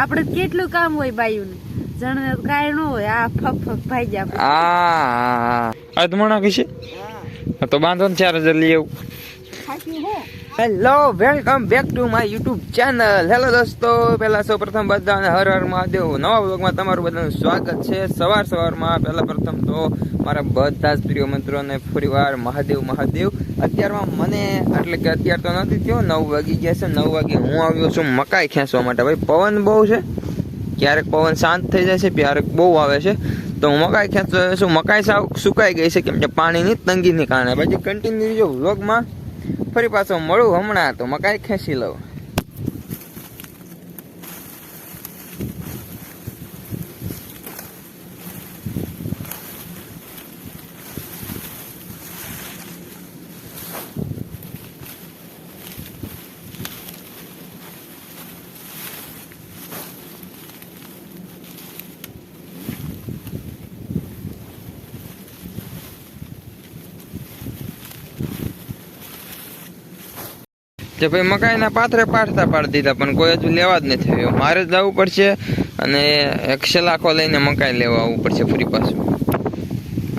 આપણે કેટલું કામ હોય બાયુને? જણે કાંઈ ન હોય આ ફક ફક ભાઈ જાય આપણે. આ અધમણા કશે હા, તો બાંધો ને ચાર હજાર લઈ આવું. Hello welcome back to my YouTube channel hello દોસ્તો, પહેલાં સૌ પ્રથમ બધાને હર હર મહાદેવ. નવા વ્લોગમાં તમારું બધાનું સ્વાગત છે. સવાર સવારમાં પહેલાં પ્રથમ તો મારા બધા જ પ્રિય મિત્રોને ફરીવાર મહાદેવ મહાદેવ. અત્યારમાં મને, એટલે કે અત્યાર તો નથી થયો, નવ વાગી ગયા છે. નવ વાગે હું આવ્યો છું મકાઈ ખેંચવા માટે. ભાઈ, પવન બહુ છે. ક્યારેક પવન શાંત થઈ જાય છે, ક્યારેક બહુ આવે છે. તો હું મકાઈ ખેંચતો છું. મકાઈ સાવ સુકાઈ ગઈ છે, કેમ કે પાણીની તંગીને કારણે. પછી કન્ટિન્યુ જો વ્લોગમાં. ફરી પાછો મળું હમણાં તો મકાઈ ખેંચી લઉં. કે ભાઈ મકાઈના પાથરે પાડતા પાડી દીધા પણ કોઈ હજુ લેવા જ નથી આવ્યો. મારે જ જવું પડશે અને એક શલાખો લઈને મકાઈ લેવા આવવું પડશે ફરી પાછું.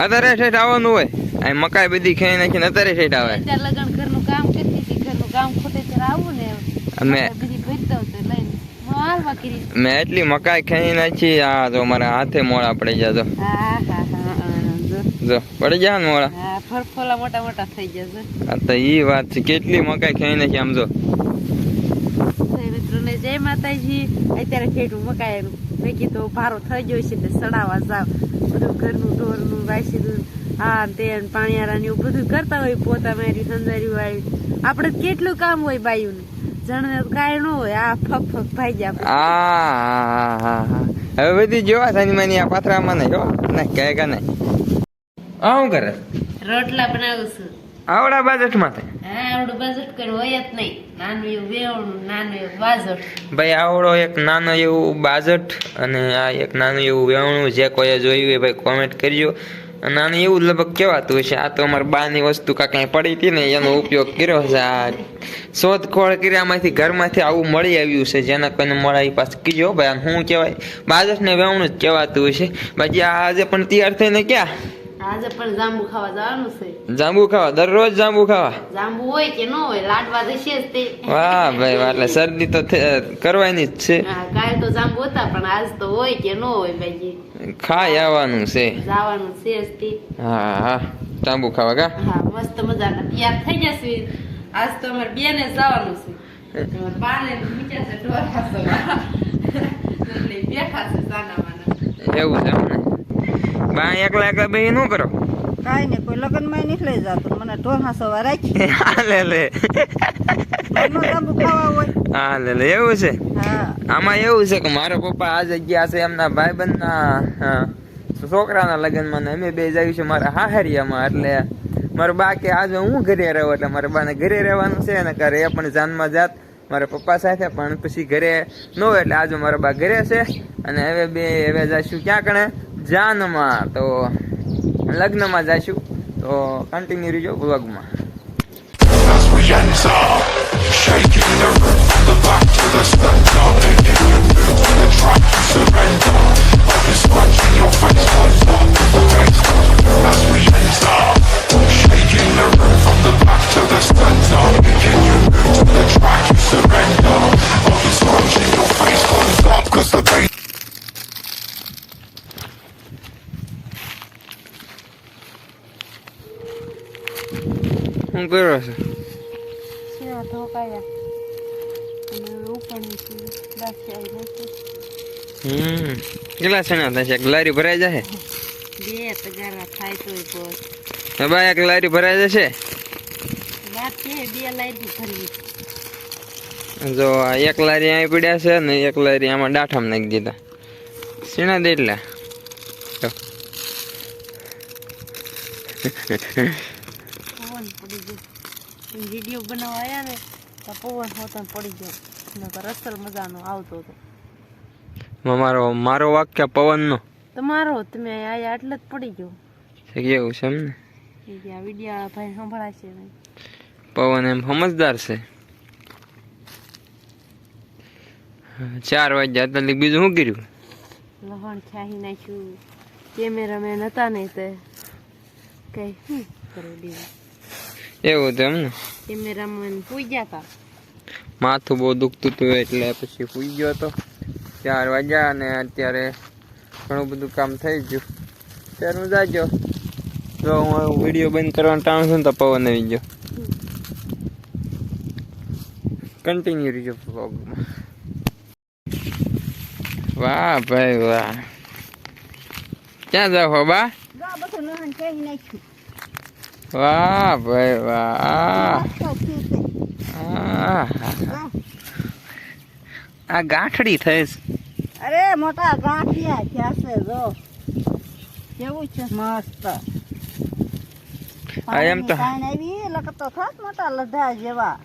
અત્યારે ઠેઠ આવવાનું હોય. અહીં મકાઈ બધી ખાઈ નાખીને અત્યારે ઠેઠ આવે. લગન ઘરનું કામ કરતી હતી ઘરનું કામ ખોટે આવું ને અમે આપણે બધી ભરી દઉં તો લઈને હું હાલવા કરી મેં એટલી મકાઈ ખાઈ નાખી આ તો મારા હાથે મોડા પડી જાય તો. હા હા હા હા જો. પડી જાય ને હા ફરફોલા મોટા મોટા થઈ જશે આ તો ઈ વાત છે કેટલી મકાઈ ખાઈ નાખી આમ જો. મિત્રોને જય માતાજી. અત્યારે ખેડું મકાઈ મેં કીધું ભારો થઈ ગયો છે તે સડાવા જાવ. બધું ઘરનું ઢોરનું વાસી દૂધ ને તે ને એવું બધું કરતા હોય પોતા મારી સંજારી વાળી. આપણે કેટલું કામ હોય બાયુને. જણને કાંઈ ન હોય આ ફક ફક ભાઈ ગયા. હા હા હવે બધી જોવા સાની માની આ પાથરામાં નહીં હો. ના કહે કે નહીં. આ શું કરે? રોટલા બનાવું છું આવડા બજેટમાં હા આવડું બજેટ કઈ હોય જ નહીં. નાનું એવું વેવણું નાનું એવું બાજટ ભાઈ આવડો એક નાનો એવું બાજટ અને આ એક નાનું એવું વેવણું જે કોઈએ જોયું એ ભાઈ કોમેન્ટ કરજો. અને આને એવું લગભગ કહેવાતું હશે. આ તો અમારા બાની વસ્તુ કાંઈ પડી હતી ને એનો ઉપયોગ કર્યો છે આ શોધખોળ કર્યામાંથી ઘરમાંથી આવું મળી આવ્યું છે. જેના કોઈને મળાવી પાસે કીજો ભાઈ શું કહેવાય? બાજટ ને વેવણું જ કહેવાતું હશે. બાકી આ આજે પણ તૈયાર થઈને ક્યાં? આજે પણ જાંબુ ખાવા જવાનું છે. જાંબુ ખાવા? દરરોજ જાંબુ ખાવા? જાંબુ હોય કે ન હોય લાડવા જશે જ તે. વાહ ભાઈ વાહ એટલે શરદી તો કરવાની જ છે. હા કાલ તો જાંબુ હતા પણ આજ તો હોય કે ન હોય ભાઈ ખાઈ આવવાનું છે. જવાનું છે જ તે. હા હા. જાંબુ ખાવા કા? હા મસ્ત મજાના. તૈયાર થઈ જશે આજ તો અમારે બેને જવાનું છે. બાને બીજા છે ઢોર. એટલે બેઠા છે સાના માના એવું છે બા એકલા એકલા બે નું કરો. કાઈ નહીં કોઈ લગ્નમાં નથી લઈ જતો મને ઢોર હાંસવા રાખી. હાલે લે હાલે લે એવું છે? આમાં એવું છે કે મારા પપ્પા આજે ગયા છે એમના ભાઈબંધના છોકરાના લગ્નમાં ને અમે બે જઈએ છીએ મારા હાહરિયામાં. એટલે મારા બા કે આજે હું ઘરે રહું? એટલે મારા બાને ઘરે રહેવાનું છે અને ઘરે એ પણ જાનમાં જાત મારા પપ્પા સાથે પણ પછી ઘરે ન હોય એટલે આજે મારા બા ઘરે છે. અને હવે બે હવે જઈશું ક્યાં કણે? જાનમાં તો લગ્નમાં જઈશું તો કન્ટિન્યુ રહેજો વ્લોગમાં શું કર્યો છે હમ કેટલા સણા થશે લારી ભરાઈ જશે બે તગારા થાય તોય બસ હવે બા એક લારી ભરાઈ જશે વાત છે બે લાઈટ ભરવી જો આ એક લારી અહીં પડ્યા છે ને એક લારી આમાં ડાઠામાં નાખી દીધા સીણા દે એટલે જો. પવન પડી ગયો વીડિયો બનાવવા આવ્યા ને તો પવન હોતો પડી ગયો. નકર અસર મજાનો આવતો હતો. મારો મારો વાક્ય પવનનો. તમારો તમે આયા એટલે જ પડી ગયો. છે કેવું છે એમ ને? એ કે આ વીડિયો ભાઈ સંભળાશે પવન એમ સમજદાર છે. ચાર વાગ્યા એટલે બીજું શું કર્યું? લહણ છાહી નાખ્યું. કેમેરામેન હતા નહીં તે. કઈ શું કરી દીધું? એવું હતું એમ ને? કેમેરામેન પૂઈ ગયા હતા માથું બહુ દુખતું હતું એટલે પછી સુઈ ગયો હતો ચાર વાગ્યા અને અત્યારે ઘણું બધું કામ થઈ ગયું. ત્યારે હું જાજો? જો હું વીડિયો બંધ કરવાનું ટાણું છું ને તો પવન આવી ગયો. કન્ટિન્યુ રહીજો vlogમાં. વાહ ભાઈ વાહ. ક્યાં જાવ બા? બધું નાખ્યું વાહ ભાઈ વાહ. આ ગાંઠડી થઈશ. અરે મોટા ગાંઠિયા થયા છે જો. કેવું છે? મસ્ત. એમ તો- લખતો થાત મોટા લઢા જેવા.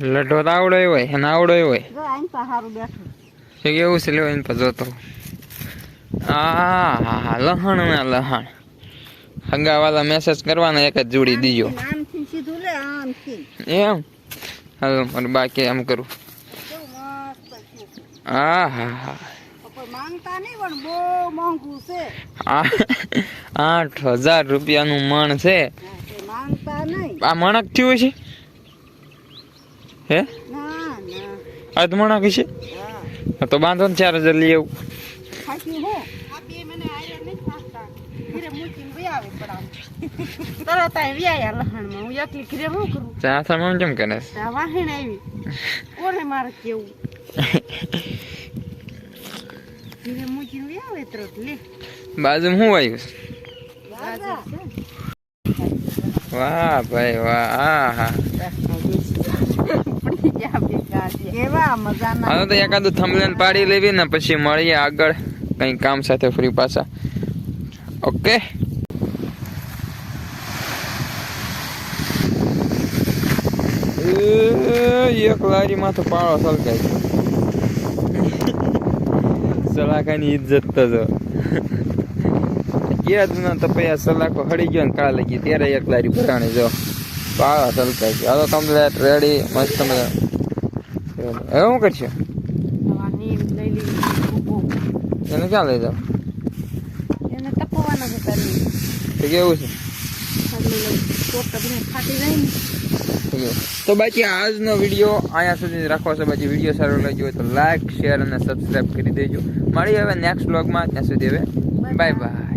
લઢો તો આવડો હોય અને આવડો હોય. જો આઈન પા હારું બેઠું. કેવું છે લેવા એને પછી જોતો આ લહણ ના લહણ. હગાવાલા મેસેજ કરવાના એક જ જોડી દીજો એમ? હાલો મારે બાકી એમ કરું. હા હા આ આઠ હજાર રૂપિયાનું મણ છે. હા, આ મણક થયું છે હે? અધ મણક છે હા. તો બાંધો ને ચાર હજાર લઈ આવું ખાસી હું આ બે મને આયા નહીં ખાતા ઘરે મૂકીને વહી આવે પડાવ તરત આ વ્યાયા લહણમાં. હું એકલી ઘરે શું કરું? ચા સામાન કેમ કરે? ચા વાહણ આવી. કોને મારે કેવું? ઘરે મૂકીને વહી આવે તરત લે. બાજુ શું આવ્યું? વાહ ભાઈ વાહ આ હા. તો એકાદું થંબલેન પાડી લેવી ને પછી મળીએ આગળ. કંઈ કામ સાથે ફરી પાછા. ઓકે એક લારીમાં તો પાળો સલકાય સલાકાની ઇજ્જત તો જો કેદના તો પૈયા સલાખો હળી ગયો ને કાળા લાગી ત્યારે એક લારી ભરાણી જો પાળો સલકાય છે હાલો કમ્પ્લેટ રેડી મસ્ત તમે હવે શું કરશે. એને ક્યાં લઈ જાવ એને તપવાના તો કેવું છે તો બાકી આજનો વીડિયો અહીંયા સુધી જ રાખવો છે. બાકી વીડિયો સારો લાગ્યો હોય તો લાઈક શેર અને સબસ્ક્રાઈબ કરી દેજો. મળી હવે નેક્સ્ટ બ્લોગમાં ત્યાં સુધી હવે બાય બાય